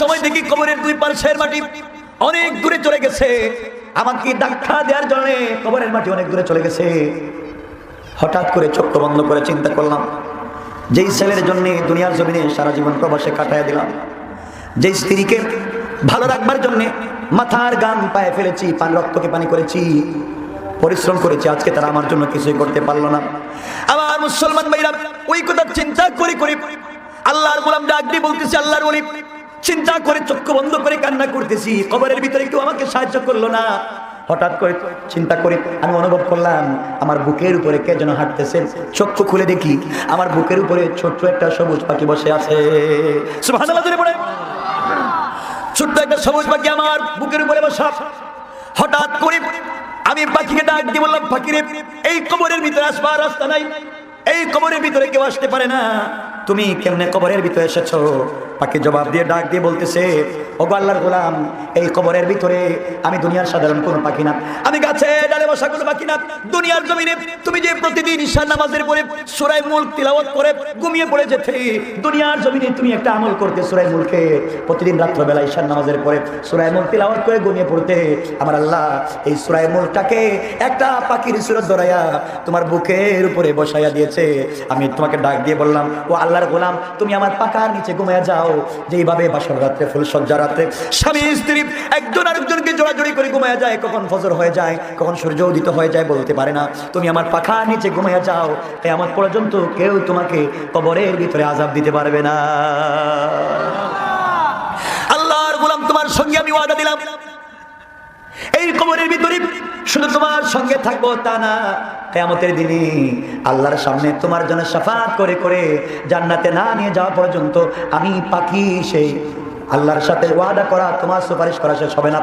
সময় দেখি কবরের দুই পার্শ্বের মাটি অনেক দূরে চলে গেছে। আমাকে ডাক্তার দেওয়ার জন্য কবরের মাটি অনেক দূরে চলে গেছে। হঠাৎ করে চোখ বন্ধ করে চিন্তা করলাম, যেই ছেলের জন্য দুনিয়ার জমিনে সারা জীবন প্রবাসে কাটায় দিলাম, যেই স্ত্রীকে ভালো রাখবার জন্যে মাথার গান পায়ে ফেলেছি, পান রক্তকে পানি করেছি, পরিশ্রম করেছি, আজকে তারা আমার জন্য কিছুই করতে পারল না। আমার মুসলমান ভাইরা, ওই কথা চিন্তা করে করে আল্লাহর গোলাম ডাক বলতেছি, আল্লাহর বলি চিন্তা করে চক্ষু বন্ধ করে কান্না করতেছি। কবরের ভিতরে কেউ আমাকে সাহায্য করল না। হঠাৎ করে চিন্তা করে আমি অনুভব করলাম, আমার বুকের উপরে কে যেন হাঁটতেছে। চক্ষু খুলে দেখি, আমার বুকের উপরে ছোট্ট একটা সবুজ পাখি বসে আছে। ছোট্ট একটা সবুজ পাখি আমার বুকের উপরে বসা। হঠাৎ করে আমি পাখিকে ডাক দিয়ে বললাম, পাখিরে, এই কবরের ভিতরে আসবার রাস্তা নাই। এই কবরের ভিতরে কেউ আসতে পারে না। তুমি কেমনে কবরের ভিতরে এসেছ? পাখি জবাব দিয়ে ডাক দিয়ে বলতেছে ও আল্লাহর গোলাম, এই কবরের ভিতরে আমি দুনিয়ার সাধারণ কোনো পাখি না। আমি গাছে ডালে বসা কোনো পাখি না। দুনিয়ার জমিনে তুমি যে প্রতিদিন ঈশান নামাজের পরে সুরাই মুল তিলাওয়াত করে ঘুমিয়ে পড়ে যেতে, দুনিয়ার জমিনে তুমি একটা আমল করতে সুরাই মুলকে। প্রতিদিন রাত্রবেলা ঈশান নামাজের পরে সুরাই মুল তিলাওয়াত করে ঘুমিয়ে পড়তে, আমার আল্লাহ এই সুরাই মুলটাকে একটা পাখির সুরত ধরাইয়া তোমার বুকের উপরে বসাইয়া দিয়েছে। আমি তোমাকে ডাক দিয়ে বললাম, ও আল্লাহর গোলাম, তুমি আমার পাকার নিচে ঘুমিয়ে যাও। যেইভাবে বাসর রাত্রে ফুল সজ্জা রাত্রে স্বামী, স্ত্রী একজন আরেকজনকে জোড়াজোড়ি করে ঘুমায়া যায়, কখন ফজর হয়ে যায়, কখন সূর্য উদিত হয়ে যায় বলতে পারে না। তুমি আমার পাখার নিচে ঘুমায়া যাও, তাই আমার পর্যন্ত কেউ তোমাকে কবরের ভিতরে আজাব দিতে পারবে না। আল্লাহর গোলাম, তোমার সঙ্গে আমি ওয়াদা দিলাম। এই কবরের ভিতরে শুধু তোমার সঙ্গে থাকব তা না, কেয়ামতের দিনে আল্লাহর সামনে তোমার জন্য সাফাত করে করে জান্নাতে না নিয়ে যাওয়া পর্যন্ত আমি পাখি সেই আল্লাহর সাথে ওয়াদা করা, তোমার সুপারিশ করা শেষ হবে না।